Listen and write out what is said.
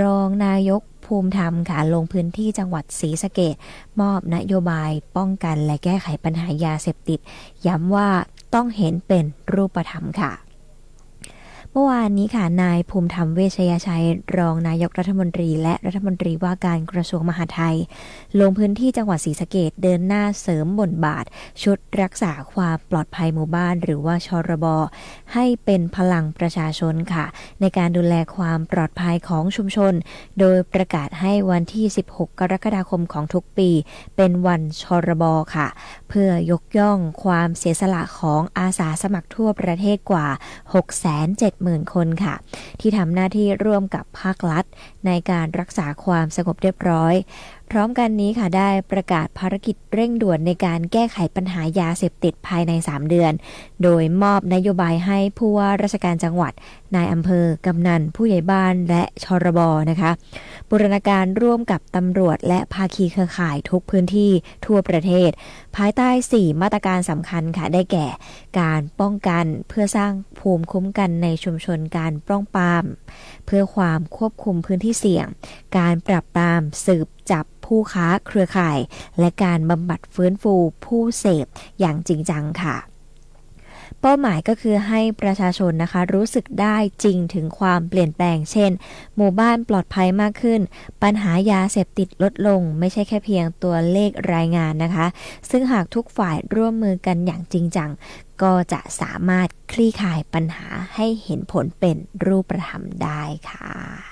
รองนายกภูมิธรรมค่ะลงพื้นที่จังหวัดศรีสะเกดมอบนโยบายป้องกันและแก้ไขปัญหายาเสพติด ย้ำว่าต้องเห็นเป็นรูปธรรมค่ะ เมื่อวานนี้ค่ะนายภูมิธรรมเวชยชัย รองนายกรัฐมนตรี และรัฐมนตรีว่าการกระทรวงมหาดไทย ลงพื้นที่จังหวัดศรีสะเกดเดินหน้าเสริมบทบาท ชุดรักษาความปลอดภัยหมู่บ้าน หรือว่าชรบให้เป็นพลังประชาชนค่ะ ในการดูแลความปลอดภัยของชุมชน โดยประกาศให้วันที่ 16 กรกฎาคมของทุกปี เป็นวันชรบค่ะ เพื่อยกย่องความเสียสละของอาสาสมัครทั่วประเทศกว่า 6,7 670,000 คนค่ะ ที่ทำหน้าที่ร่วมกับภาครัฐ ในการรักษาความสงบเรียบร้อย พร้อมกันนี้ค่ะได้ประกาศภารกิจเร่งด่วนในการแก้ไขปัญหายาเสพติดภายใน 3 เดือน โดยมอบนโยบายให้ผู้ว่าราชการจังหวัด นายอำเภอกำนัน ผู้ใหญ่บ้านและชรบนะคะบูรณาการร่วมกับตำรวจ และภาคีเครือข่ายทุกพื้นที่ทั่วประเทศ ภายใต้ 4 มาตรการสำคัญค่ะได้แก่ การป้องกันเพื่อสร้างภูมิคุ้มกันในชุมชนการป้องปราม เพื่อความควบคุมพื้นที่เสี่ยง การปรับปรามสืบ จับผู้ค้าเครือข่าย และการบำบัดฟื้นฟูผู้เสพอย่างจริงจังค่ะเป้าหมายก็คือให้ประชาชนนะคะรู้สึกได้จริงถึงความเปลี่ยนแปลง เช่น หมู่บ้านปลอดภัยมากขึ้น ปัญหายาเสพติดลดลง ไม่ใช่แค่เพียงตัวเลขรายงานนะคะ ซึ่งหากทุกฝ่ายร่วมมือกันอย่างจริงจัง ก็จะสามารถคลี่คลายปัญหาให้เห็นผลเป็นรูปธรรมได้ค่ะ